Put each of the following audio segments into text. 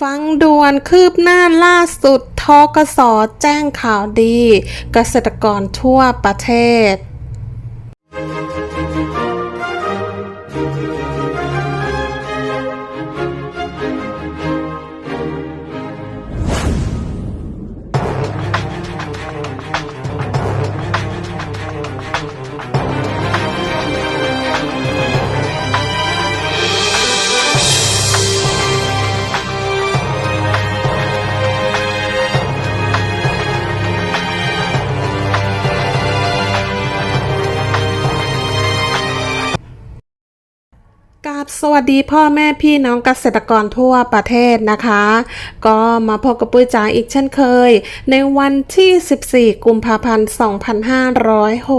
ฟังด่วนคืบหน้าล่าสุดทกสแจ้งข่าวดี เกษตรกรทั่วประเทศ สวัสดีพ่อแม่พี่น้องเกษตรกรทั่วประเทศนะคะ ก็มาพบกับปุ้ยจ๋าอีกเช่นเคย ในวันที่ 14 กุมภาพันธ์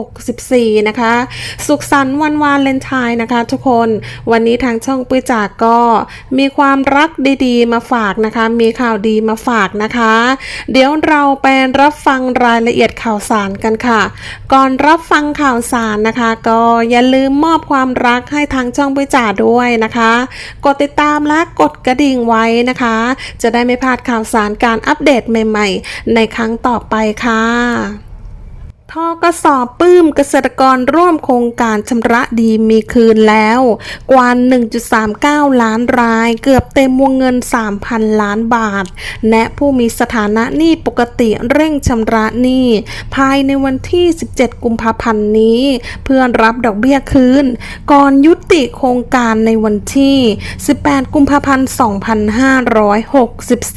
2564 นะคะ สุขสันต์วันวาเลนไทน์นะคะ ทุกคนวันนี้ทางช่องปุ้ยจ๋าก็มีความรักดีๆ มาฝากนะคะ มีข่าวดีมาฝากนะคะ เดี๋ยวเราไปรับฟังรายละเอียดข่าวสารกันค่ะ ก่อนรับฟังข่าวสารนะคะ ก็อย่าลืมมอบความรักให้ทางช่องปุ้ยจ๋าด้วยนะคะ กดติดตามและกดกระดิ่งไว้นะคะ จะได้ไม่พลาดข่าวสารการอัปเดตใหม่ ๆ ในครั้งต่อไปค่ะ ทกสอบปื้มเกษตรกรร่วมโครงการชำระดีมีคืนแล้ว กว่า 1.39 ล้านราย เกือบเต็มวงเงิน 3,000 ล้านบาทแนะผู้มีสถานะหนี้ปกติเร่งชำระหนี้ภายในวันที่ 17 กุมภาพันธ์นี้ เพื่อรับดอกเบี้ยคืน ก่อนยุติโครงการในวันที่ 18 กุมภาพันธ์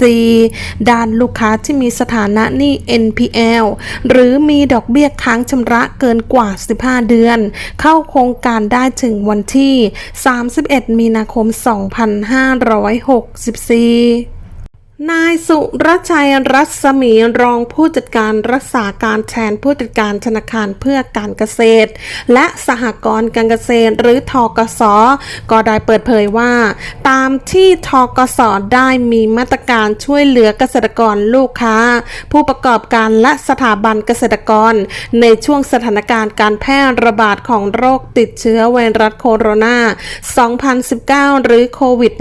2564 ด้านลูกค้าที่มีสถานะหนี้ NPL หรือมีดอกเบี้ยค้างชำระเกินกว่า 15 เดือน เข้าโครงการได้ถึงวันที่ 31 มีนาคม 2564 นายสุรชัยรัศมีรองผู้จัดการรักษาการแทนผู้จัดการธนาคารเพื่อการเกษตร และสหกรณ์การเกษตรหรือทกสก็ได้เปิดเผยว่า ตามที่ทกสได้มีมาตรการช่วยเหลือเกษตรกรลูกค้า ผู้ประกอบการและสถาบันเกษตรกร ในช่วงสถานการณ์การแพร่ระบาดของโรคติดเชื้อไวรัสโคโรนา 2019 หรือโควิด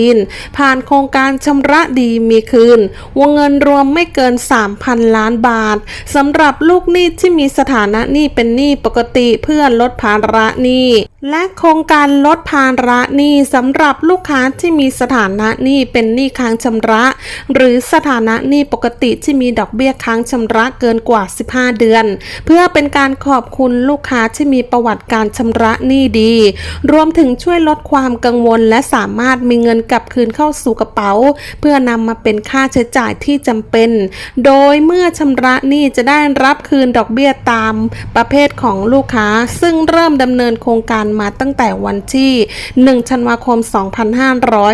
-19 ผ่านโครงการชำระดีมีคืน วงเงินรวมไม่เกิน 3,000 ล้านบาทสำหรับลูกหนี้ที่มีสถานะหนี้เป็นหนี้ปกติเพื่อลดภาระหนี้และโครงการลดภาระหนี้สำหรับลูกค้าที่มีสถานะหนี้เป็นหนี้ค้างชำระ หรือสถานะหนี้ปกติที่มีดอกเบี้ยค้างชำระเกินกว่า 15 เดือน เพื่อเป็นการขอบคุณลูกค้าที่มีประวัติการชำระหนี้ดี รวมถึงช่วยลดความกังวล และสามารถมีเงินกลับคืนเข้าสู่กระเป๋า เพื่อนำมาเป็นค่าใช้จ่ายที่จำเป็น โดยเมื่อชำระหนี้จะได้รับคืนดอกเบี้ยตามประเภทของลูกค้า ซึ่งเริ่มดำเนินโครงการมาตั้งแต่วันที่ 1 ธันวาคม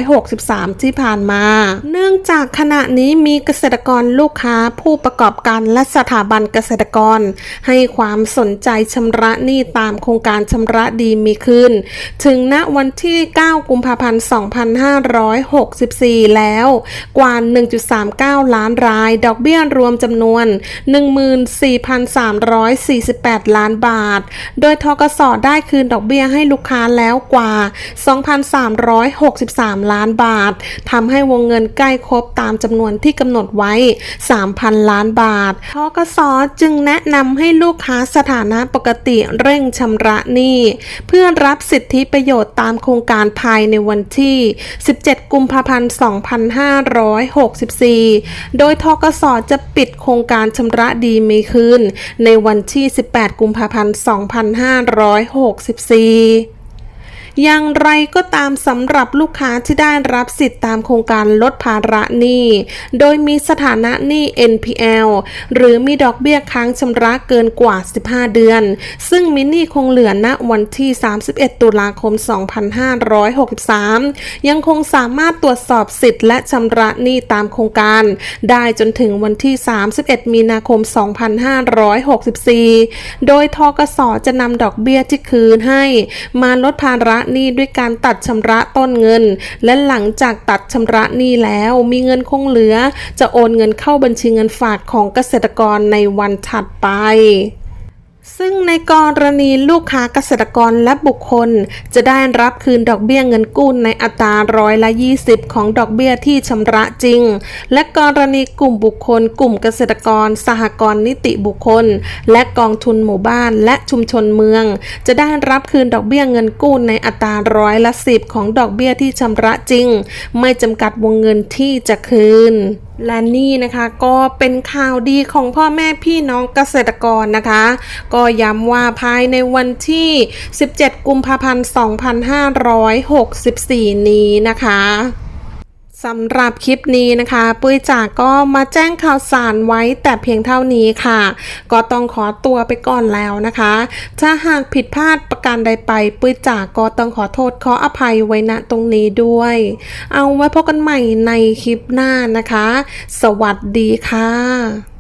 2563 ที่ผ่านมา เนื่องจากขณะนี้มีเกษตรกรลูกค้าผู้ประกอบการและสถาบันเกษตรกร ให้ความสนใจชำระหนี้ตามโครงการชำระดีมีคืนถึงณวันที่ 9 กุมภาพันธ์ 2564 แล้ว กว่า 1.39 ล้านราย ดอกเบี้ยรวมจำนวน 14,348 ล้านบาท โดยทกสได้คืนดอกเบี้ยให้ลูกค้าแล้วกว่า 2,363 ล้านบาททำให้วงเงินใกล้ครบตามจำนวนที่กำหนดไว้ 3,000 ล้านบาททกสจึงแนะนำให้ลูกค้าสถานะปกติเร่งชำระหนี้เพื่อรับสิทธิประโยชน์ตามโครงการภายในวันที่ 17 กุมภาพันธ์ 2564 โดยทกสจะปิดโครงการชำระดีมีคืนในวันที่ 18 กุมภาพันธ์ 2564 kasih. อย่างไรก็ตามสำหรับลูกค้าที่ได้รับสิทธิ์ตามโครงการลดภาระหนี้ โดยมีสถานะหนี้ NPL หรือมีดอกเบี้ยค้างชำระเกินกว่า 15 เดือน ซึ่งมิหนี่คงเหลือณวันที่ 31 ตุลาคม 2563 ยังคงสามารถตรวจสอบสิทธิ์และชำระหนี้ตามโครงการ ได้จนถึงวันที่ 31 มีนาคม 2564 โดยทกสจะนำดอกเบี้ยที่คืนให้ มาลดภาระหนี้ด้วยการตัดชำระต้นเงิน และหลังจากตัดชำระหนี้แล้วมีเงินคงเหลือ จะโอนเงินเข้าบัญชีเงินฝากของเกษตรกรในวันถัดไป ซึ่งในกรณีลูกค้าเกษตรกรและบุคคล จะได้รับคืนดอกเบี้ยเงินกู้ในอัตราร้อยละ 20 ของดอกเบี้ยที่ชำระจริง และกรณีกลุ่มบุคคล กลุ่มเกษตรกร สหกรณ์นิติบุคคล และกองทุนหมู่บ้านและชุมชนเมือง จะได้รับคืนดอกเบี้ยเงินกู้ในอัตราร้อยละ 10 ของดอกเบี้ยที่ชำระจริง ไม่จำกัดวงเงินที่จะคืน และนี่นะคะก็เป็นข่าวดีของพ่อแม่พี่น้องเกษตรกรนะคะ ก็ย้ำว่าภายในวันที่ 17 กุมภาพันธ์ 2564 นี้นะคะ สำหรับคลิปนี้นะคะ ปุ้ยจากก็มาแจ้งข่าวสารไว้แต่เพียงเท่านี้ค่ะ ก็ต้องขอตัวไปก่อนแล้วนะคะ ถ้าหากผิดพลาดประการใดไป ปุ้ยจากก็ต้องขอโทษขออภัยไว้ณตรงนี้ด้วย เอาไว้พบกันใหม่ในคลิปหน้านะคะ สวัสดีค่ะ